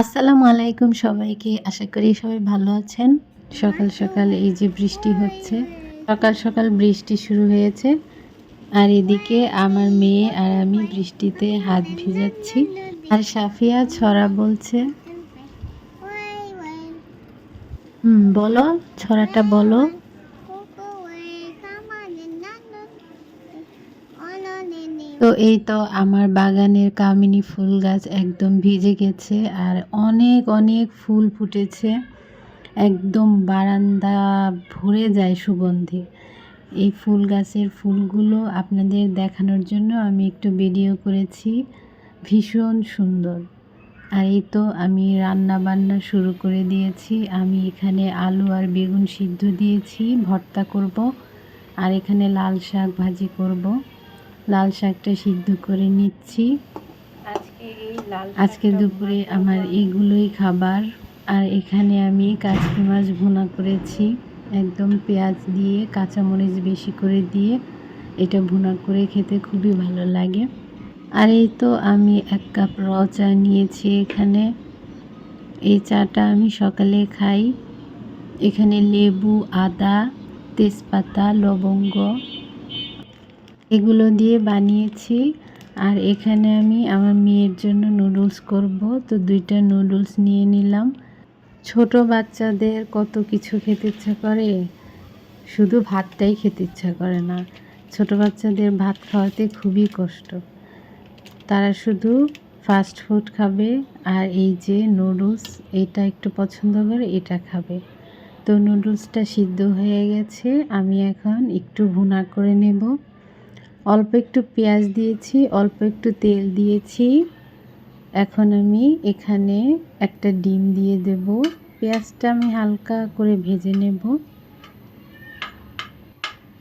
আসসালামু আলাইকুম সবাইকে। আশা করি সবাই ভালো আছেন। সকাল সকাল এই যে বৃষ্টি হচ্ছে, সকাল সকাল বৃষ্টি শুরু হয়েছে। আর এদিকে আমার মেয়ে আর আমি বৃষ্টিতে হাত ভিজাচ্ছি। আর সাফিয়া ছড়া বলছে, হুম, বলো, ছড়াটা বলো। তো এই তো আমার বাগানের কামিনী ফুল গাছ একদম ভিজে গেছে আর অনেক অনেক ফুল ফুটেছে। একদম বারান্দা ভরে যায় সুগন্ধি। এই ফুল গাছের ফুলগুলো আপনাদের দেখানোর জন্য আমি একটু ভিডিও করেছি। ভীষণ সুন্দর। আর এই তো আমি রান্না বান্না শুরু করে দিয়েছি। আমি এখানে আলু আর বেগুন সিদ্ধ দিয়েছি, ভর্তা করব। আর এখানে লাল শাক ভাজি করব। লাল শাকটা সিদ্ধ করে নিচ্ছি। আজকে দুপুরে আমার এগুলোই খাবার। আর এখানে আমি কাচকি মাছ ভুনা করেছি। একদম পেঁয়াজ দিয়ে কাঁচামরিচ বেশি করে দিয়ে এটা ভুনা করে খেতে খুবই ভালো লাগে। আর এই তো আমি এক কাপ র চা নিয়েছি এখানে। এই চাটা আমি সকালে খাই। এখানে লেবু আদা তেজপাতা লবঙ্গ এগুলো দিয়ে বানিয়েছি। আর এখানে আমি আমার মেয়ের জন্য নুডলস করব। তো দুইটা নুডলস নিয়ে নিলাম। ছোট বাচ্চাদের কত কিছু খেতে ইচ্ছা করে? শুধু ভাতটাই খেতে ইচ্ছা করে না। ছোট বাচ্চাদের ভাত খাওয়াতে খুবই কষ্ট। তারা শুধু ফাস্ট ফুড খাবে আর এই যে নুডলস, এটা একটু পছন্দ করে, এটা খাবে। তো নুডলসটা সিদ্ধ হয়ে গেছে। আমি এখন একটু ভুনা করে নেব। অল্প একটু পেঁয়াজ দিয়েছি, অল্প একটু তেল দিয়েছি। এখন আমি এখানে একটা ডিম দিয়ে দেব। পেঁয়াজটা আমি হালকা করে ভেজে নেব।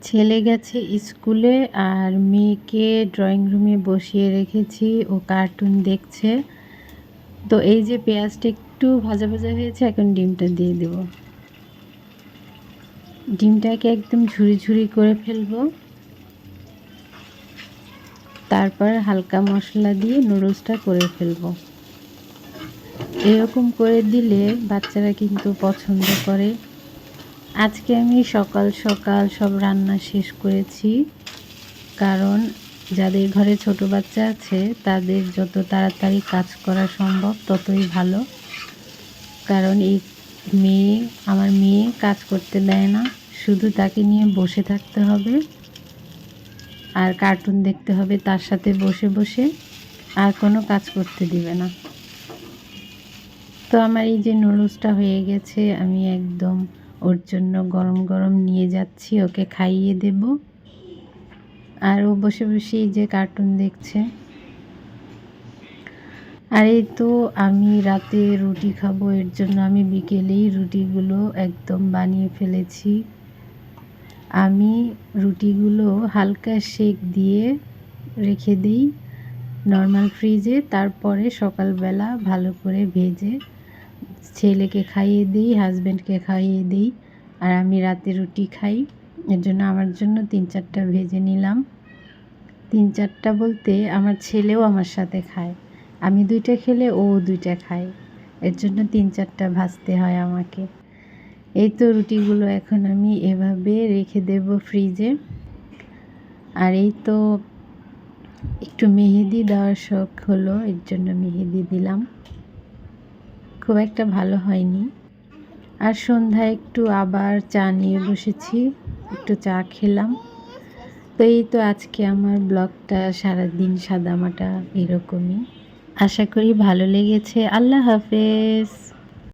ছেলে গেছে স্কুলে আর মেয়েকে ড্রয়িং রুমে বসিয়ে রেখেছি, ও কার্টুন দেখছে। তো এই যে পেঁয়াজটা একটু ভাজা ভাজা হয়েছে, এখন ডিমটা দিয়ে দেব। ডিমটাকে একদম ঝুরি ঝুরি করে ফেলব। তারপর হালকা মশলা দিয়ে নুডলসটা করে ফেলব। এরকম করে দিলে বাচ্চারা কিন্তু পছন্দ করে। আজকে আমি সকাল সকাল সব রান্না শেষ করেছি, কারণ যাদের ঘরে ছোট বাচ্চা আছে, তাদের যত তাড়াতাড়ি কাজ করা সম্ভব ততই ভালো। কারণ এই মেয়ে, আমার মেয়ে কাজ করতে দেয় না, শুধু তাকে নিয়ে বসে থাকতে হবে। আর কার্টুন দেখতে হবে, তার সাথে বসে বসে আর কোনো কাজ করতে দিবে না। তো আমার এই যে নুডলসটা হয়ে গেছে, আমি একদম ওর জন্য গরম গরম নিয়ে যাচ্ছি, ওকে খাইয়ে দেব। আর ও বসে বসে এই যে কার্টুন দেখছে। আর এই তো আমি রাতে রুটি খাব, এর জন্য আমি বিকেলেই রুটিগুলো একদম বানিয়ে ফেলেছি। আমি রুটিগুলো হালকা শেক দিয়ে রেখে দিই নর্মাল ফ্রিজে তারপরে সকালবেলা ভালো করে ভেজে ছেলেকে খাইয়ে দিই হাজব্যান্ডকে খাইয়ে দিই আর আমি রাতে রুটি খাই। এর জন্য আমার জন্য তিন চারটা ভেজে নিলাম। তিন চারটা বলতে আমার ছেলেও আমার সাথে খায়। আমি দুইটা খেলে ও দুইটা খায়। এর জন্য তিন চারটা ভাজতে হয় আমাকে। এই তো রুটিগুলো এখন আমি এভাবে রেখে দেব ফ্রিজে। আর এই তো একটু মেহেদি দেওয়ার শখ হলো, এর জন্য মেহেদি দিলাম। খুব একটা ভালো হয়নি। আর সন্ধ্যায় একটু আবার চা নিয়ে বসেছি, একটু চা খেলাম। তো এই তো আজকে আমার ব্লগটা, সারাদিন সাদামাটা এরকমই। আশা করি ভালো লেগেছে। আল্লাহ হাফেজ।